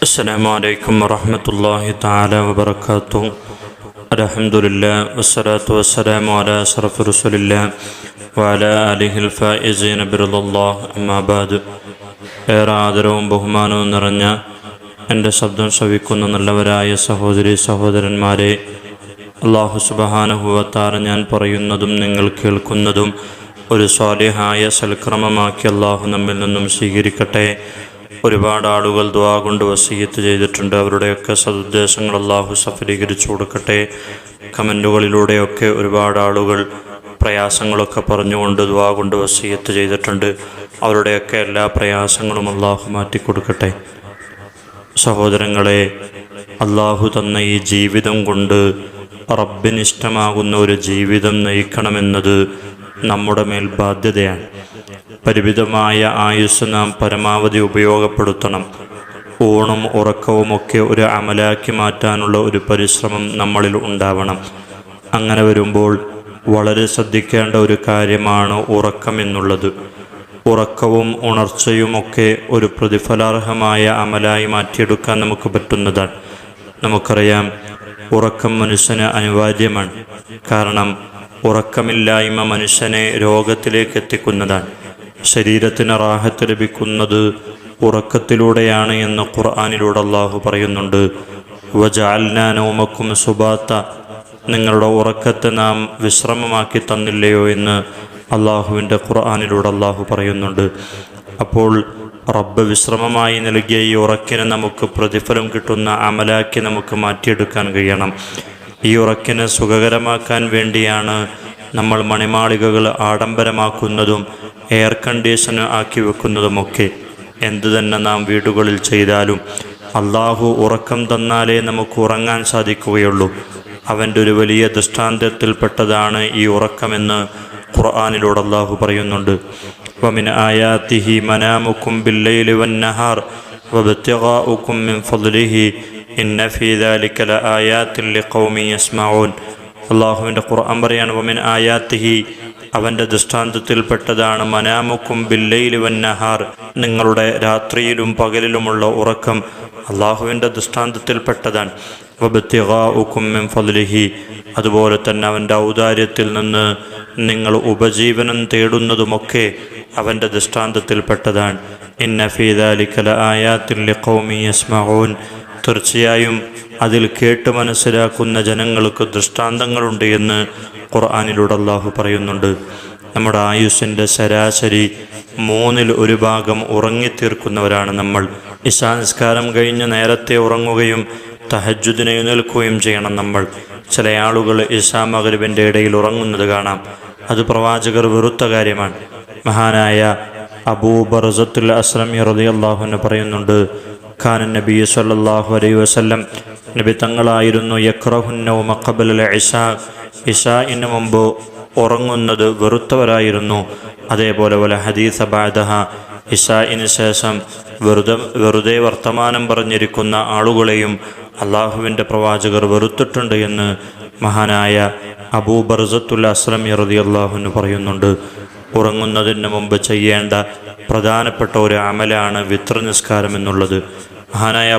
السلام عليكم ورحمة الله تعالى وبركاته الحمد لله والصلاة والسلام على أشرف رسول الله وعلى آله الفائزين برضا الله أما بعد ഏറെ ആദരവും ബഹുമാനവും നിറഞ്ഞ എൻ്റെ ശബ്ദം ശ്രവിക്കുന്ന നല്ലവരായ സഹോദരി സഹോദരന്മാരെ അള്ളാഹു സുബഹാനുഭവത്താറ് ഞാൻ പറയുന്നതും നിങ്ങൾ കേൾക്കുന്നതും ഒരു സ്വാലിഹായ സൽക്രമമാക്കി അള്ളാഹു നമ്മിൽ നിന്നും സ്വീകരിക്കട്ടെ ഒരുപാട് ആളുകൾ ദ്വാ കൊണ്ട് വസീയത്ത് ചെയ്തിട്ടുണ്ട്. അവരുടെയൊക്കെ സതുദ്ദേശങ്ങൾ അള്ളാഹു സഫലീകരിച്ചു കൊടുക്കട്ടെ. കമന്റുകളിലൂടെയൊക്കെ ഒരുപാട് ആളുകൾ പ്രയാസങ്ങളൊക്കെ പറഞ്ഞുകൊണ്ട് ദ്വാ കൊണ്ട് വസീയത്ത് ചെയ്തിട്ടുണ്ട്. അവരുടെയൊക്കെ എല്ലാ പ്രയാസങ്ങളും അള്ളാഹു മാറ്റിക്കൊടുക്കട്ടെ. സഹോദരങ്ങളെ അള്ളാഹു തന്ന ഈ ജീവിതം കൊണ്ട് റബ്ബിനിഷ്ടമാകുന്ന ഒരു ജീവിതം നയിക്കണമെന്നത് നമ്മുടെ മേൽ ബാധ്യതയാണ്. പരിമിതമായ ആയുസ് നാം പരമാവധി ഉപയോഗപ്പെടുത്തണം. ഊണും ഉറക്കവുമൊക്കെ ഒരു അമലാക്കി മാറ്റാനുള്ള ഒരു പരിശ്രമം നമ്മളിൽ ഉണ്ടാവണം. അങ്ങനെ വരുമ്പോൾ വളരെ ശ്രദ്ധിക്കേണ്ട ഒരു കാര്യമാണ് ഉറക്കം എന്നുള്ളത്. ഉറക്കവും ഉണർച്ചയും ഒക്കെ ഒരു പ്രതിഫലാർഹമായ അമലായി മാറ്റിയെടുക്കാൻ നമുക്ക് പറ്റുന്നതാണ്. നമുക്കറിയാം ഉറക്കം മനുഷ്യന് അനിവാര്യമാണ്. കാരണം ഉറക്കമില്ലായ്മ മനുഷ്യനെ രോഗത്തിലേക്ക് എത്തിക്കുന്നതാണ്. ശരീരത്തിന് റാഹത്ത് ലഭിക്കുന്നത് ഉറക്കത്തിലൂടെയാണ് എന്ന് ഖുർആാനിലൂടെ അള്ളാഹു പറയുന്നുണ്ട്. വജാൽനോമക്കും സുബാത്ത. നിങ്ങളുടെ ഉറക്കത്തെ നാം വിശ്രമമാക്കി തന്നില്ലയോ എന്ന് അള്ളാഹുവിന്റെ ഖുർആാനിലൂടെ അള്ളാഹു പറയുന്നുണ്ട്. അപ്പോൾ റബ്ബ് വിശ്രമമായി നൽകിയ ഈ ഉറക്കിനെ നമുക്ക് പ്രതിഫലം കിട്ടുന്ന അമലാക്കി നമുക്ക് മാറ്റിയെടുക്കാൻ കഴിയണം. ഈ ഉറക്കിനെ സുഖകരമാക്കാൻ വേണ്ടിയാണ് നമ്മൾ മണിമാളികകൾ ആഡംബരമാക്കുന്നതും എയർ കണ്ടീഷൻ ആക്കി വെക്കുന്നതുമൊക്കെ എന്തു തന്നെ നാം വീടുകളിൽ ചെയ്താലും അള്ളാഹു ഉറക്കം തന്നാലേ നമുക്ക് ഉറങ്ങാൻ സാധിക്കുകയുള്ളൂ. അവന്റെ ഒരു വലിയ ദൃഷ്ടാന്തത്തിൽപ്പെട്ടതാണ് ഈ ഉറക്കമെന്ന് ഖുർആാനിലൂടെ അള്ളാഹു പറയുന്നുണ്ട്. വമിൻ ആയാത്തിഹി മനാമുക്കും ബില്ലൈലി വന്നഹാർ അള്ളാഹുവിന്റെ ഖുർആൻ പറയാണ് വമിൻ ആയാത്തിഹി അവന്റെ ദൃഷ്ടാന്തത്തിൽപ്പെട്ടതാണ് മനാമുക്കും ബില്ലയിലുവൻ വന്നഹാർ. നിങ്ങളുടെ രാത്രിയിലും പകലിലുമുള്ള ഉറക്കം അള്ളാഹുവിന്റെ ദൃഷ്ടാന്തത്തിൽപ്പെട്ടതാണ്. ഫലിഹി അതുപോലെ തന്നെ അവന്റെ ഔദാര്യത്തിൽ നിന്ന് നിങ്ങൾ ഉപജീവനം തേടുന്നതുമൊക്കെ അവന്റെ ദൃഷ്ടാന്തത്തിൽപ്പെട്ടതാണ്. ഇന്ന ഫീദാലിക്കല ആയാത്തിൽ തീർച്ചയായും അതിൽ കേട്ട് മനസ്സിലാക്കുന്ന ജനങ്ങൾക്ക് ദൃഷ്ടാന്തങ്ങളുണ്ട് എന്ന് ഖുർആാനിലൂടെ അള്ളാഹു പറയുന്നുണ്ട്. നമ്മുടെ ആയുസ്സിന്റെ ശരാശരി മൂന്നിൽ ഒരു ഭാഗം ഉറങ്ങിത്തീർക്കുന്നവരാണ് നമ്മൾ. ഇശാനിസ്കാരം കഴിഞ്ഞ് നേരത്തെ ഉറങ്ങുകയും തഹജുദിനെ എഴുന്നേൽക്കുകയും ചെയ്യണം നമ്മൾ. ചില ആളുകൾ ഇഷാ മകരുവിന്റെ ഇടയിൽ ഉറങ്ങുന്നത് കാണാം. അത് പ്രവാചകർ വെറുത്ത കാര്യമാണ്. മഹാനായ അബൂബർസത്തുൽ അസ്ലമി റതി അള്ളാഹുവിന് പറയുന്നുണ്ട് ഖാൻ നബി സല്ലാഹു അലൈഹി വസല്ലം നബി തങ്ങളായിരുന്നു യക്രഹുന്നവും മക്കബൽ ഇഷാ ഇഷാഇന് മുമ്പ് ഉറങ്ങുന്നത് വെറുത്തവരായിരുന്നു. അതേപോലെ പോലെ ഹദീസ ബാദഹ ഇഷാഇന് ശേഷം വെറുതെ വെറുതെ വർത്തമാനം പറഞ്ഞിരിക്കുന്ന ആളുകളെയും അള്ളാഹുവിന്റെ പ്രവാചകർ വെറുത്തിട്ടുണ്ട് എന്ന് മഹാനായ അബൂ ബർസത്തുൽ അസ്ലം ഇറതി അള്ളാഹുന്ന് പറയുന്നുണ്ട്. ഉറങ്ങുന്നതിന് മുമ്പ് ചെയ്യേണ്ട പ്രധാനപ്പെട്ട ഒരു അമലാണ് വിത്ര നിസ്കാരം എന്നുള്ളത് മഹാനായ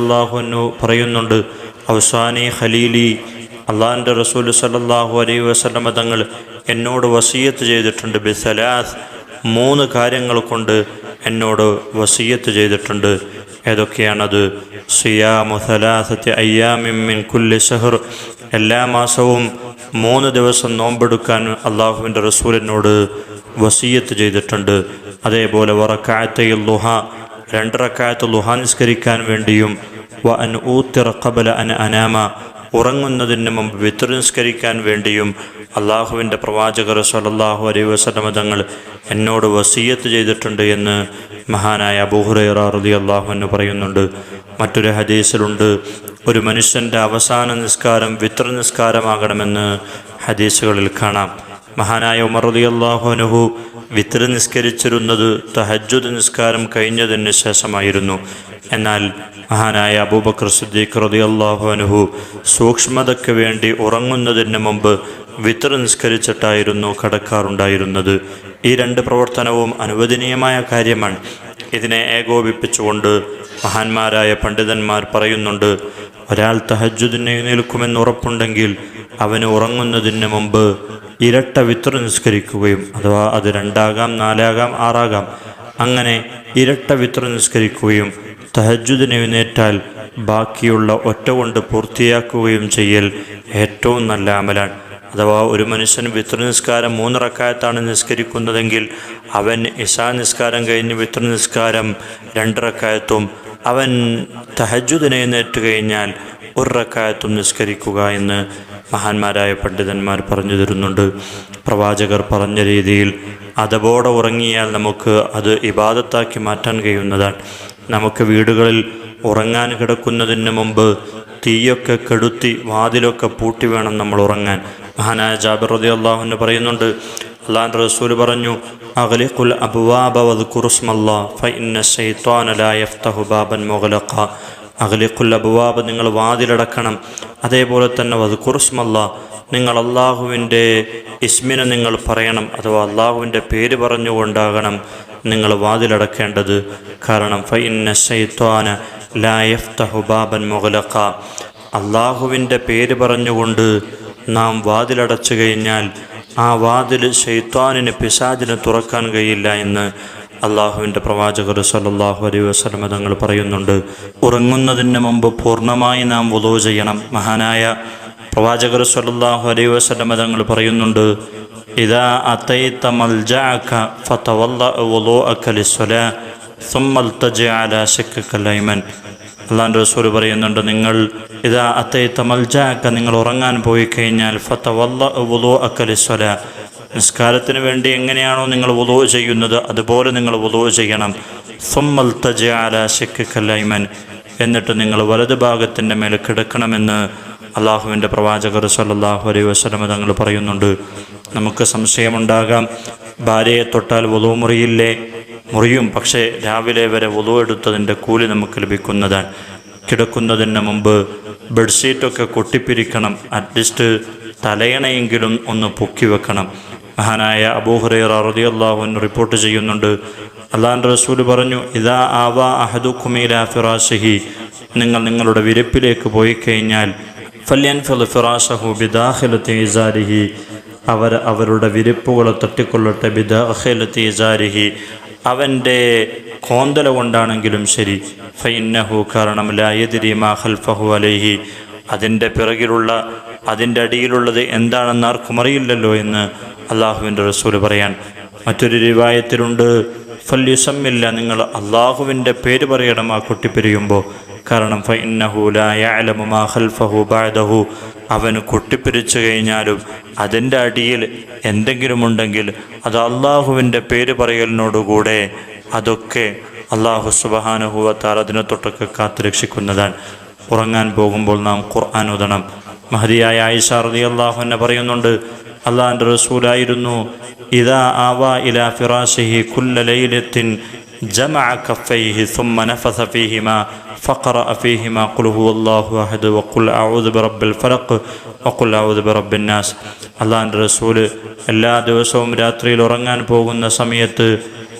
അള്ളാഹുവിനു പറയുന്നുണ്ട് അവസാനി ഖലീലി അള്ളാഹിന്റെ റസൂൽ സല്ലാഹു അലൈ വസ്ലമ തങ്ങൾ എന്നോട് വസീയത്ത് ചെയ്തിട്ടുണ്ട് ബിസലാസ് മൂന്ന് കാര്യങ്ങൾ കൊണ്ട് എന്നോട് വസീയത്ത് ചെയ്തിട്ടുണ്ട്. ഏതൊക്കെയാണത്? സിയാമു സലാസത്തി അയ്യാമിൻ കുല്ലി ഷഹർ എല്ലാ മാസവും മൂന്ന് ദിവസം നോമ്പെടുക്കാൻ അള്ളാഹുവിന്റെ റസൂലിനോട് വസീയത്ത് ചെയ്തിട്ടുണ്ട്. അതേപോലെ വറക്കാത്തയിൽ ലുഹ രണ്ടറക്കായത്ത് ലുഹാൻ നിസ്കരിക്കാൻ വേണ്ടിയും വ അൻ ഊത്തിറ കബല അൻ അനാമ ഉറങ്ങുന്നതിന് മുമ്പ് വിത്ര നിസ്കരിക്കാൻ വേണ്ടിയും അള്ളാഹുവിന്റെ പ്രവാചകർ സലല്ലാഹു അലൈ വസ്ലമ തങ്ങൾ എന്നോട് വസീയത്ത് ചെയ്തിട്ടുണ്ട് എന്ന് മഹാനായ അബൂഹുറൈറാറുദി അള്ളാഹു എന്ന് പറയുന്നുണ്ട്. മറ്റൊരു ഹദീസിലുണ്ട് ഒരു മനുഷ്യന്റെ അവസാന നിസ്കാരം വിത്ര നിസ്കാരമാകണമെന്ന് ഹദീസുകളിൽ കാണാം. മഹാനായ ഉമർ റതി അള്ളാഹുനുഹു വിത്ര നിസ്കരിച്ചിരുന്നത് തഹജ്ജുദ് നിസ്കാരം കഴിഞ്ഞതിന് ശേഷമായിരുന്നു. എന്നാൽ മഹാനായ അബൂബക്കർ സിദ്ദീഖ് റതി അള്ളാഹുനുഹു സൂക്ഷ്മതയ്ക്ക് വേണ്ടി ഉറങ്ങുന്നതിന് മുമ്പ് വിത്ര നിസ്കരിച്ചിട്ടായിരുന്നു കടക്കാറുണ്ടായിരുന്നത്. ഈ രണ്ട് പ്രവർത്തനവും അനുവദനീയമായ കാര്യമാണ്. ഇതിനെ ഏകോപിപ്പിച്ചുകൊണ്ട് മഹാന്മാരായ പണ്ഡിതന്മാർ പറയുന്നുണ്ട് ഒരാൾ തഹജുദിനെ നിൽക്കുമെന്ന് ഉറപ്പുണ്ടെങ്കിൽ അവന് ഉറങ്ങുന്നതിന് മുമ്പ് ഇരട്ട വിത്ര നിസ്കരിക്കുകയും അഥവാ അത് രണ്ടാകാം നാലാകാം ആറാകാം അങ്ങനെ ഇരട്ട വിത്ര നിസ്കരിക്കുകയും തഹജുദിന് എഴുന്നേറ്റാൽ ബാക്കിയുള്ള ഒറ്റ കൊണ്ട് പൂർത്തിയാക്കുകയും ചെയ്യൽ ഏറ്റവും നല്ല അമലാണ്. അഥവാ ഒരു മനുഷ്യൻ വിത്ര നിസ്കാരം മൂന്നിറക്കായത്താണ് നിസ്കരിക്കുന്നതെങ്കിൽ അവൻ ഇഷാ നിസ്കാരം കഴിഞ്ഞ് വിത്ര നിസ്കാരം രണ്ടിറക്കായത്തും അവൻ തഹജുദിനെ എഴുന്നേറ്റ് കഴിഞ്ഞാൽ ഒരു റക്കായത്തും നിസ്കരിക്കുക എന്ന് മഹാന്മാരായ പണ്ഡിതന്മാർ പറഞ്ഞു തരുന്നുണ്ട്. പ്രവാചകർ പറഞ്ഞ രീതിയിൽ അതബോടെ ഉറങ്ങിയാൽ നമുക്ക് അത് ഇബാദത്താക്കി മാറ്റാൻ കഴിയുന്നതാണ്. നമുക്ക് വീടുകളിൽ ഉറങ്ങാൻ കിടക്കുന്നതിന് മുമ്പ് തീയൊക്കെ കെടുത്തി വാതിലൊക്കെ പൂട്ടി വേണം നമ്മൾ ഉറങ്ങാൻ. മഹാനായ ജാബിർ റതി അള്ളാഹുവിന് പറയുന്നുണ്ട് അള്ളാൻ റസൂൽ പറഞ്ഞു അഖലിഖുൽ അബ്വാബ വദ്കുറുസ്മല്ലാ ഫഇന്ന ശൈത്വാന ലാ യഫ്തഹു ബാബൻ മുഗ്ലഖ അഖലിഖുൽ ബുവാബ് നിങ്ങൾ വാതിലടക്കണം. അതേപോലെ തന്നെ വദ്കുറുസ്മല്ല നിങ്ങൾ അള്ളാഹുവിന്റെ ഇസ്മിനെ നിങ്ങൾ പറയണം അഥവാ അള്ളാഹുവിന്റെ പേര് പറഞ്ഞുകൊണ്ടാകണം നിങ്ങൾ വാതിലടക്കേണ്ടത്. കാരണം ഫൈന്ന ശൈത്വാന ലാ യഫ്തഹു ബാബൻ മുഗ്ലഖ. അള്ളാഹുവിന്റെ പേര് പറഞ്ഞുകൊണ്ട് നാം വാതിലടച്ചു കഴിഞ്ഞാൽ ആ വാതിൽ ഷെയ്ത്വാനിന് പിശാചിന് തുറക്കാൻ കഴിയില്ല എന്ന് അള്ളാഹുവിൻ്റെ പ്രവാചകർ സല്ലാഹു അലൈഹി വസ്ലമ തങ്ങൾ പറയുന്നുണ്ട് ഉറങ്ങുന്നതിന് മുമ്പ് പൂർണ്ണമായി നാം വുളോ ചെയ്യണം മഹാനായ പ്രവാചകർ സല്ലാഹു അലൈഹി വസ്ലമ തങ്ങൾ പറയുന്നുണ്ട് ഇതാ അത്തൈത്ത മൽജഅക ഫതവല്ല വുളൂഅക ലിസ്സലാ ثم التجئ على شكك الأيمن അള്ളാൻ്റെ റസൂൽ പറയുന്നുണ്ട് നിങ്ങൾ ഇതാ അത്തൈത്ത മൽജാക്ക നിങ്ങൾ ഉറങ്ങാൻ പോയി കഴിഞ്ഞാൽ ഫത്ത വല്ല വുലോ അക്കലിസ്വല നിസ്കാരത്തിന് വേണ്ടി എങ്ങനെയാണോ നിങ്ങൾ ഉദോ ചെയ്യുന്നത് അതുപോലെ നിങ്ങൾ ഉദോ ചെയ്യണം. സമ്മൽ തജ അല ഷിക്കല്ലൈമൻ എന്നിട്ട് നിങ്ങൾ വലതു ഭാഗത്തിന്റെ മേലെ കിടക്കണമെന്ന് അള്ളാഹുവിന്റെ പ്രവാചകർ സല്ലാഹു അലൈഹി വസ്ലമ തങ്ങൾ പറയുന്നുണ്ട്. നമുക്ക് സംശയമുണ്ടാകാം ഭാര്യയെ തൊട്ടാൽ വധു മുറിയില്ലേ? മുറിയും പക്ഷേ രാവിലെ വരെ വധു എടുത്തതിന്റെ കൂലി നമുക്ക് ലഭിക്കുന്നതാണ്. കിടക്കുന്നതിന് മുമ്പ് ബെഡ്ഷീറ്റൊക്കെ കൊട്ടിപ്പിരിക്കണം അറ്റ്ലീസ്റ്റ് തലയണയെങ്കിലും ഒന്ന് പൊക്കി വെക്കണം. മഹാനായ റളിയല്ലാഹു അൻഹു റിപ്പോർട്ട് ചെയ്യുന്നുണ്ട്. അള്ളാഹ് റസൂൽ പറഞ്ഞു ഇതാ ആവാ അഹദുഖുമീല ഫിറാഷിഹി നിങ്ങൾ നിങ്ങളുടെ വിരപ്പിലേക്ക് പോയി കഴിഞ്ഞാൽ ഫല്യൻ ഫിൽ ഫിറാഷഹു ബിദാഖിലത്തി ഇസാരിഹി. അവർ അവരുടെ വിരിപ്പുകളെ തട്ടിക്കൊള്ളട്ടെ ബിദാഖിലത്തി ഇസാരിഹി. അവന്റെ കോന്തല കൊണ്ടാണെങ്കിലും ശരി. ഫൈന്നഹു കാരണം ലായതിരി മാ ഖൽഫഹു അലൈഹി. അതിന്റെ പിറകിലുള്ള അതിന്റെ അടിയിലുള്ളത് എന്താണെന്ന് ആർക്കും അറിയില്ലല്ലോ എന്ന് അള്ളാഹുവിന്റെ റസൂൽ പറയാൻ മറ്റൊരു രൂപായത്തിലുണ്ട്. ഫല്യുസമ്മില്ല നിങ്ങൾ അള്ളാഹുവിന്റെ പേര് പറയണം ആ കുട്ടി പിരിയുമ്പോൾ. കാരണം ഫൈന്നഹു ലായലമു മാ ഖൽഫഹു ബഅദഹു. അവന് കൊട്ടിപ്പിരിച്ചു കഴിഞ്ഞാലും അതിന്റെ അടിയിൽ എന്തെങ്കിലുമുണ്ടെങ്കിൽ അത് അള്ളാഹുവിന്റെ പേര് പറയലിനോടുകൂടെ അതൊക്കെ അള്ളാഹു സുബഹാനുഹുവ അതിനെ തൊട്ടൊക്കെ കാത്തു രക്ഷിക്കുന്നതാണ് ഉറങ്ങാൻ പോകുമ്പോൾ നാം ഖുർആൻ ഉതണം മഹതിയായ ആയിഷ റതി അള്ളാഹു എന്നെ പറയുന്നുണ്ട് അള്ളാഹിൻ്റെ റസൂലായിരുന്നു ഇതാ ആവാ ഇലാ ഫിറാഷിഹി കുല്ല ലൈലത്തിൻ جمع كفيه ثم نفث فيهما فقرأ فيهما قل هو الله أحد وقل أعوذ برب الفلق وقل أعوذ برب الناس അള്ളാഹിൻ്റെ റസൂല് എല്ലാ ദിവസവും രാത്രിയിൽ ഉറങ്ങാൻ പോകുന്ന സമയത്ത്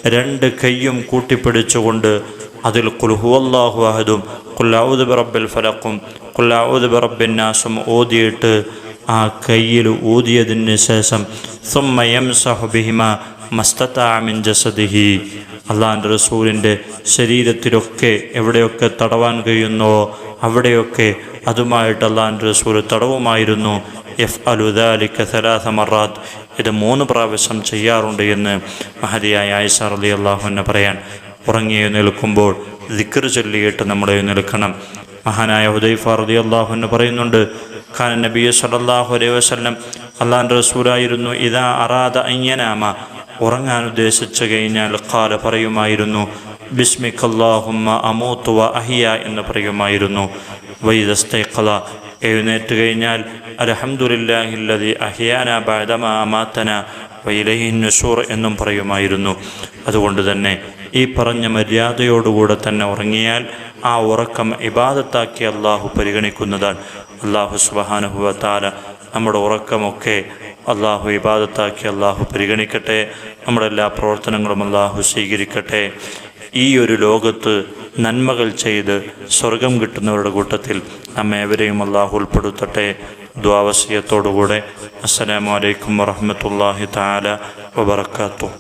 രണ്ട് കൈയും കൂട്ടിപ്പിടിച്ചുകൊണ്ട് അതിൽ അഹദും ഫലക്കും കുല്ലാവുദ് ബറബ്ബിന്നാസും ഓതിയിട്ട് ആ കയ്യിൽ ഊതിയതിന് ശേഷം സുമ്മയം സഹബിഹിമ മസ്തത്താമിൻ ജസദിഹി. അള്ളാഹിന്റെ റസൂലിന്റെ ശരീരത്തിലൊക്കെ എവിടെയൊക്കെ തടവാൻ കഴിയുന്നോ അവിടെയൊക്കെ അതുമായിട്ട് അള്ളാന്റെ റസൂൽ തടവുമായിരുന്നു. എഫ് അലുദാലിക്ക സലാസ മറാത്ത്. ഇത് മൂന്ന് പ്രാവശ്യം ചെയ്യാറുണ്ട് എന്ന് മഹതിയായ ആയിഷ അലി അള്ളാഹുവിനെ പറയാൻ ഉറങ്ങി നിൽക്കുമ്പോൾ ദിക്കർ ചൊല്ലിയിട്ട് നമ്മൾ നിൽക്കണം മഹാനായ ഹുദൈഫ അള്ളാഹു എന്ന് പറയുന്നുണ്ട് ഖാൻ നബി സലല്ലാഹു അലൈഹി വസ്ലം അള്ളാഹിന്റെ റസൂലായിരുന്നു ഇതാ അറാദ അയ്യനാമ ഉറങ്ങാൻ ഉദ്ദേശിച്ചു കഴിഞ്ഞാൽ ഖാല പറയുമായിരുന്നു ബിസ്മിഖല്ലാഹുമ്മ അമൂത്തുവ അഹിയ എന്ന് പറയുമായിരുന്നു. വൈദസ്തൈഖല എഴുന്നേറ്റ് കഴിഞ്ഞാൽ അലഹമുല്ലാഹില്ലതി അഹിയാന ബാദമ അമാത്തന വൈലഹിൻ നസൂർ എന്നും പറയുമായിരുന്നു. അതുകൊണ്ട് തന്നെ ഈ പറഞ്ഞ മര്യാദയോടുകൂടെ തന്നെ ഉറങ്ങിയാൽ ആ ഉറക്കം ഇബാദത്താക്കി അള്ളാഹു പരിഗണിക്കുന്നതാണ്. അള്ളാഹു സുബാനുഭവത്താല നമ്മുടെ ഉറക്കമൊക്കെ അള്ളാഹു ഇബാദത്താക്കി അള്ളാഹു പരിഗണിക്കട്ടെ. നമ്മുടെ എല്ലാ പ്രവർത്തനങ്ങളും അള്ളാഹു സ്വീകരിക്കട്ടെ. ഈ ഒരു ലോകത്ത് നന്മകൾ ചെയ്ത് സ്വർഗം കിട്ടുന്നവരുടെ കൂട്ടത്തിൽ നമ്മെ എവരെയും അള്ളാഹു ഉൾപ്പെടുത്തട്ടെ. ദ്വാവസ്യത്തോടുകൂടെ അസ്സലാമു അലൈക്കും വറഹ്മത്തുള്ളാഹി തആല വബറകാതുഹു.